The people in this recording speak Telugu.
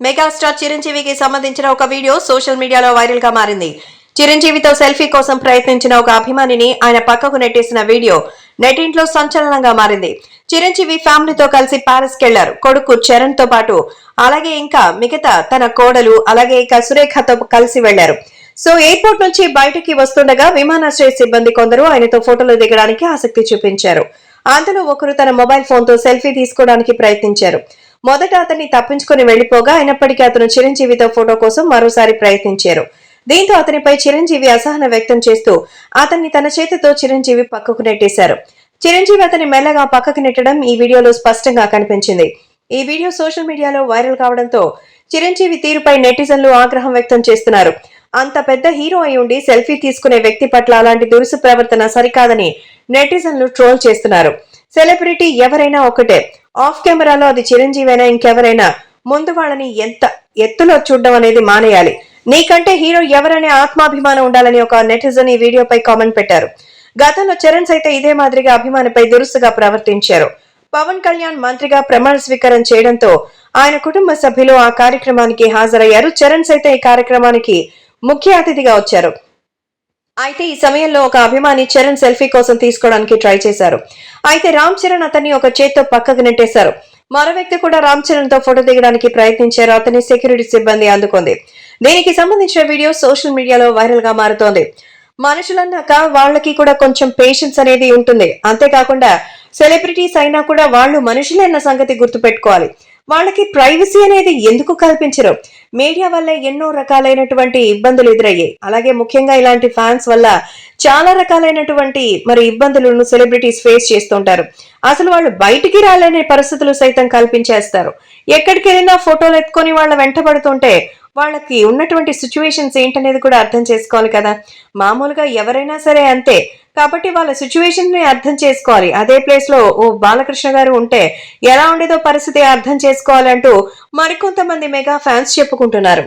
మెగాస్టార్ చిరంజీవికి సంబంధించిన ఒక వీడియో సోషల్ మీడియాలో వైరల్గా మారింది. చిరంజీవితో సెల్ఫీ కోసం ప్రయత్నించిన ఒక అభిమానిని ఆయన పక్కకు నెట్టేసిన వీడియో నెటింట్లో సంచలనంగా మారింది. చిరంజీవి ఫ్యామిలీతో కలిసి పారిస్ కెళ్ళారు కొడుకు చరణ్తో పాటు అలాగే ఇంకా మిగతా తన కోడలు అలాగే ఇక సురేఖతో కలిసి వెళ్ళారు. సో ఎయిర్పోర్ట్ నుంచి బయటికి వస్తుండగా విమానాశ్రయ సిబ్బంది కొందరు ఆయనతో ఫోటోలు దిగడానికి ఆసక్తి చూపించారు. అందులో ఒకరు తన మొబైల్ ఫోన్తో సెల్ఫీ తీసుకోవడానికి ప్రయత్నించారు. మొదట అతన్ని తప్పించుకుని వెళ్ళిపోగా అయినప్పటికీ అతను చిరంజీవితో ఫోటో కోసం మరోసారి ప్రయత్నించారు. దీంతో అతనిపై చిరంజీవి అసహనం వ్యక్తం చేస్తూ అతన్ని తన చేతితో చిరంజీవి పక్కకు నెట్టేశారు. చిరంజీవి అతని మెల్లగా పక్కకు నెట్టడం ఈ వీడియోలో స్పష్టంగా కనిపించింది. ఈ వీడియో సోషల్ మీడియాలో వైరల్ కావడంతో చిరంజీవి తీరుపై నెటిజన్లు ఆగ్రహం వ్యక్తం చేస్తున్నారు. అంత పెద్ద హీరో అయి ఉండి సెల్ఫీ తీసుకునే వ్యక్తి పట్ల అలాంటి దురుసు ప్రవర్తన సరికాదని నెటిజన్లు ట్రోల్ చేస్తున్నారు. సెలబ్రిటీ ఎవరైనా ఒకటే. ఆఫ్ కెమెరాలో అది చిరంజీవి అయినా ఇంకెవరైనా? ముందు వాళ్ళని ఎంత ఎత్తులో చూడడం అనేది మానేయాలి. నీకంటే హీరో ఎవరనే ఆత్మాభిమానం ఉండాలని ఒక నెటిజన్ ఈ వీడియోపై కామెంట్ పెట్టారు. గతంలో చరణ్ సైతం ఇదే మాదిరిగా అభిమానిపై దురుసుగా ప్రవర్తించారు. పవన్ కళ్యాణ్ మంత్రిగా ప్రమాణ స్వీకారం చేయడంతో ఆయన కుటుంబ సభ్యులు ఆ కార్యక్రమానికి హాజరయ్యారు. చరణ్ సైతం ఈ కార్యక్రమానికి ముఖ్య అతిథిగా వచ్చారు. అయితే ఈ సమయంలో ఒక అభిమాని చరణ్ సెల్ఫీ కోసం తీసుకోవడానికి ట్రై చేశారు. అయితే రామ్ చరణ్ అతన్ని ఒక చేత్తో పక్కకు నెట్టేశారు. మరో వ్యక్తి కూడా రామ్ చరణ్తో ఫోటో దిగడానికి ప్రయత్నించారు. అతని సెక్యూరిటీ సిబ్బంది అందుకుంది. దీనికి సంబంధించిన వీడియో సోషల్ మీడియాలో వైరల్గా మారుతోంది. మనుషులన్నాక వాళ్ళకి కూడా కొంచెం పేషెన్స్ అనేది ఉంటుంది. అంతేకాకుండా సెలబ్రిటీస్ అయినా కూడా వాళ్ళు మనుషులే అన్న సంగతి గుర్తుపెట్టుకోవాలి. వాళ్ళకి ప్రైవసీ అనేది ఎందుకు కల్పించరు? మీడియా వల్ల ఎన్నో రకాలైనటువంటి ఇబ్బందులు ఎదురయ్యాయి. అలాగే ముఖ్యంగా ఇలాంటి ఫ్యాన్స్ వల్ల చాలా రకాలైనటువంటి మరి ఇబ్బందులను సెలబ్రిటీస్ ఫేస్ చేస్తుంటారు. అసలు వాళ్ళు బయటికి రాలేని పరిస్థితులు సైతం కల్పించేస్తారు. ఎక్కడికి వెళ్ళినా ఫోటోలు ఎత్తుకొని వాళ్ళ వెంటబడుతుంటే వాళ్ళకి ఉన్నటువంటి సిచ్యువేషన్స్ ఏంటనేది కూడా అర్థం చేసుకోవాలి కదా. మామూలుగా ఎవరైనా సరే అంతే. కాబట్టి వాళ్ళ సిచ్యువేషన్ని అర్థం చేసుకోవాలి. అదే ప్లేస్లో ఓ బాలకృష్ణ గారు ఉంటే ఎలా ఉండేదో పరిస్థితి అర్థం చేసుకోవాలంటూ మరికొంతమంది మెగా ఫ్యాన్స్ చెప్పుకుంటున్నారు.